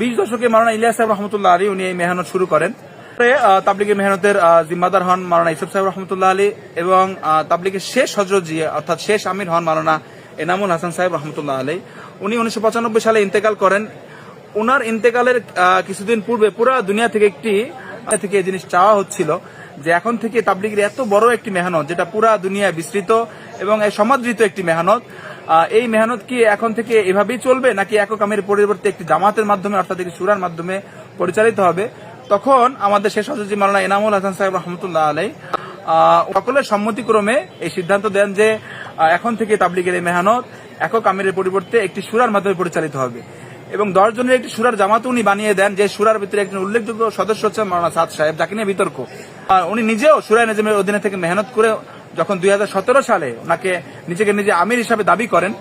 বিশ দশকে মারানা ইলিয়াস সাহেব রহমতুল্লাহ আলী, উনি এই মেহনত শুরু করেন। তাবলিগের মেহনতের জিম্মাদার হন মারানা ইসুফ সাহেব রহমতুল্লাহ আলী এবং তাবলিগের শেষ হজরত জি অর্থাৎ শেষ আমির হন মারানা এনামুল হাসান সাহেব রহমতুল্লাহ আলী। উনি উনিশশো পঁচানব্বই সালে ইন্তেকাল করেন। ওনার ইন্তেকালের কিছুদিন পূর্বে পুরা দুনিয়া থেকে একটি থেকে এই জিনিস চাওয়া হচ্ছিল যে এখন থেকে তাবলিগের এত বড় একটি মেহনত, যেটা পুরা দুনিয়ায় বিস্তৃত এবং সমাদৃত একটি মেহনত এই মেহনত কি এখন থেকে এভাবেই চলবে, নাকি একক আমির পরিবর্তে একটি জামাতের মাধ্যমে, অর্থাৎ একটি সুরার মাধ্যমে পরিচালিত হবে? তখন আমাদের শেষ হজরত মাওলানা এনামুল হাসান সাহেব রহমতুল্লাহ আলাই সকলের সম্মতিক্রমে এই সিদ্ধান্ত দেন যে এখন থেকে তাবলিগের এই মেহনত একক আমিরের পরিবর্তে একটি সুরার মাধ্যমে পরিচালিত হবে। এবং দশ জনের একটি সুরার জামাত উনি বানিয়ে দেন, যে সুরার ভিতরে একজন উল্লেখযোগ্য সদস্য হচ্ছে মাওলানা সাদ সাহেব, যাকে নিয়ে বিতর্ক। উনি নিজেও সুরায় নেজমের অধীনে থেকে মেহনত করে যখন দুই হাজার সতেরো সালে ওনাকে নিজেকে নিজে আমির হিসাবে দাবি করেন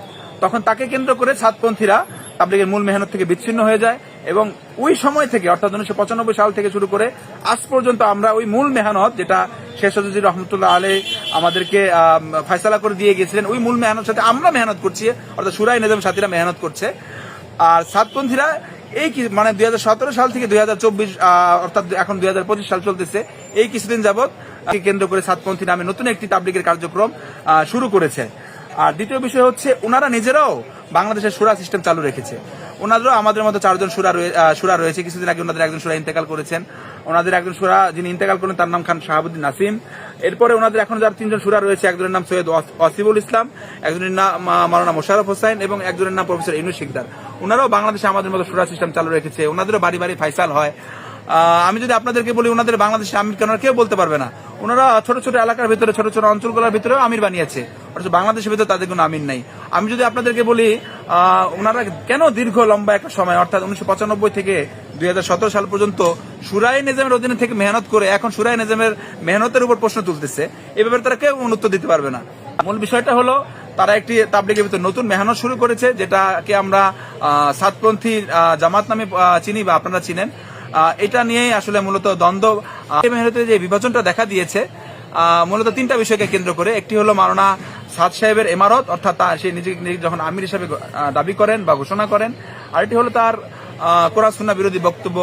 তখন তাকে কেন্দ্র করে সাতপন্থীরা তাবলিগের মূল মেহনত থেকে বিচ্ছিন্ন হয়ে যায় এবং ওই সময় থেকে অর্থাৎ উনিশশো পঁচানব্বই সাল থেকে শুরু করে আজ পর্যন্ত আমরা ওই মূল মেহনত যেটা শেষ হজরত রহমতুল্লাহ আলে আমাদেরকে আম, ফয়সালা করে দিয়ে গেছিলেন ওই মূল মেহনত সাথে আমরা মেহনত করছি অর্থাৎ সুরাই নেজম সাথীরা মেহনত করছে। আর সাতপন্থীরা এই মানে দুই হাজার সতেরো সাল থেকে দুই হাজার চব্বিশ অর্থাৎ এখন দুই হাজার পঁচিশ সাল চলতেছে এই কিছুদিন আহ, কেন্দ্র করে সাতপন্থী নামে নতুন একটি তাবলিগের কার্যক্রম শুরু করেছে। আর দ্বিতীয় বিষয় হচ্ছে ওনারা নিজেরাও বাংলাদেশের সুরা সিস্টেম চালু রেখেছে। ওনাদেরও আমাদের মতো চারজন সুরা সুরা রয়েছে। কিছুদিন আগে ওনাদের একজন সুরা ইন্তেকাল করেছেন। ওনাদের একজন সুরা যিনি ইন্তেকাল করেন, তার নাম খান শাহাবুদ্দিন নাসিম। এরপরে ওনাদের এখন যার তিনজন সুরা রয়েছে, একজনের নাম সৈয়দ অসিবুল ইসলাম, একজনের নাম মারানা মোশারফ হোসাইন এবং একজনের নাম প্রফেসর ইনু শিকদার। ওনারাও বাংলাদেশে আমাদের মতো সুরা সিস্টেম চালু রেখেছে। ওনাদেরও বাড়ি বাড়ি ফাইসাল হয়। আমি যদি আপনাদেরকে বলি ওনাদের বাংলাদেশে আমির কেন কেউ বলতে পারবে না। ওনারা ছোট ছোট এলাকার ভিতরে, ছোট ছোট অঞ্চলগুলোর ভিতরেও আমির বানিয়েছে। অথচ বাংলাদেশের ভিতরে তাদের কোনো আমির নাই। আমি যদি আপনাদেরকে বলি ওনারা কেন দীর্ঘ লম্বা একটা সময়, অর্থাৎ উনিশশো পঁচানব্বই থেকে দুই হাজার সতেরো সাল পর্যন্ত সুরাই নিজামের অধীনে থেকে মেহনত করে এখন সুরাই নিজামের মেহনতের উপর প্রশ্ন তুলতেছে এই ব্যাপারে তারা কেউ উত্তর দিতে পারবে না। মূল বিষয়টা হলো, তারা একটি তাবলিগের ভিতরে নতুন মেহনত শুরু করেছে, যেটাকে আমরা সাতপন্থী জামাত নামে চিনি বা আপনারা চিনেন। এটা নিয়েই আসলে মূলত দ্বন্দ্ব। যে বিভাজনটা দেখা দিয়েছে মূলত তিনটা বিষয়কে কেন্দ্র করে। একটি হলো মাওলানা সাদ সাহেবের এমারত, অর্থাৎ তার সে নিজে যখন আমির হিসেবে দাবি করেন বা ঘোষণা করেন। আরেকটি হলো তার সুন্নাহ বিরোধী বক্তব্য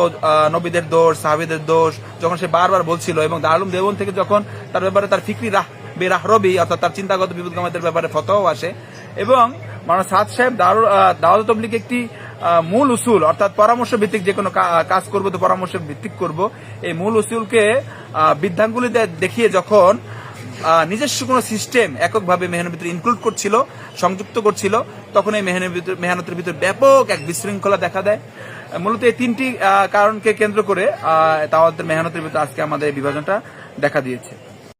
নবীদের দোষ, সাহাবিদের দোষ, যখন সে বারবার বলছিল এবং দারুম দেবন থেকে যখন তার ব্যাপারে তার ফিকরি রাহ, বেরাহরবি, অর্থাৎ তার চিন্তাগত বিপদগামাতের ব্যাপারে ফতোয়াও আসে। এবং মাওলানা সাদ সাহেব দারুল দাওয়াত তবলিগ একটি মূল উসুল অর্থাৎ পরামর্শ ভিত্তিক যে কোনো কাজ করব তো পরামর্শ ভিত্তিক করব এই মূল উসুলকে আহ, দেখিয়ে যখন নিজস্ব কোনো সিস্টেম এককভাবে মেহনের ভিতরে ইনক্লুড করছিল সংযুক্ত করছিল তখন এই মেহনের ভিতর মেহনতের ভিতরে ব্যাপক এক বিশৃঙ্খলা দেখা দেয়। মূলত এই তিনটি কারণকে কেন্দ্র করে তাওয়াতের মেহনতের ভিতরে আজকে আমাদের বিভাজনটা দেখা দিয়েছে।